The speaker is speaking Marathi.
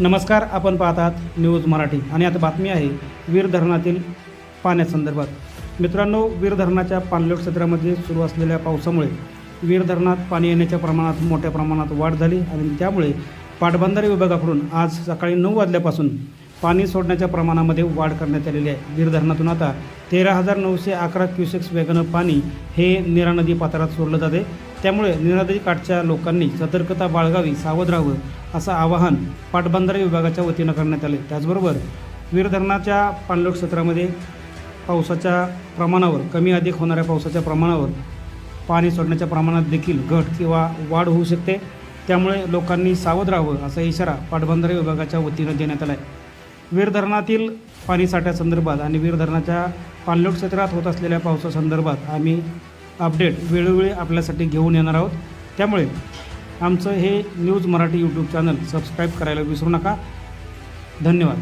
नमस्कार आपण पाहत आहात न्यूज मराठी. आणि आता बातमी आहे वीर धरणातील पाण्यासंदर्भात. मित्रांनो वीर धरणाच्या पाणलोट क्षेत्रामध्ये सुरू असलेल्या पावसामुळे वीर धरणात पाणी येण्याच्या प्रमाणात मोठ्या प्रमाणात वाढ झाली आणि त्यामुळे पाटबंधारे विभागाकडून आज सकाळी नऊ वाजल्यापासून पाणी सोडण्याच्या प्रमाणामध्ये वाढ करण्यात आलेली आहे. वीर धरणातून आता तेरा हजार नऊशे अकरा क्युसेक्स वेगानं पाणी हे निरा नदी पात्रात सोडलं जाते. त्यामुळे निरा काठच्या लोकांनी सतर्कता बाळगावी सावध राहावं असं आवाहन पाटबंधारे विभागाच्या वतीनं करण्यात आले. त्याचबरोबर वीर धरणाच्या पाणलोट क्षेत्रामध्ये पावसाच्या प्रमाणावर कमी अधिक होणाऱ्या पावसाच्या प्रमाणावर पाणी सोडण्याच्या प्रमाणात देखील घट किंवा वाढ होऊ शकते. त्यामुळे लोकांनी सावध राहावं असा इशारा पाटबंधारे विभागाच्या वतीनं देण्यात आला आहे वीर धरणातील पाणीसाठ्यासंदर्भात आणि वीर धरणाच्या पाणलोट क्षेत्रात होत असलेल्या पावसासंदर्भात आम्ही अपडेट वेळोवेळी आपल्यासाठी घेऊन येणार आहोत. त्यामुळे आमचं हे news Marathi YouTube channel subscribe करायला विसरू नका. धन्यवाद.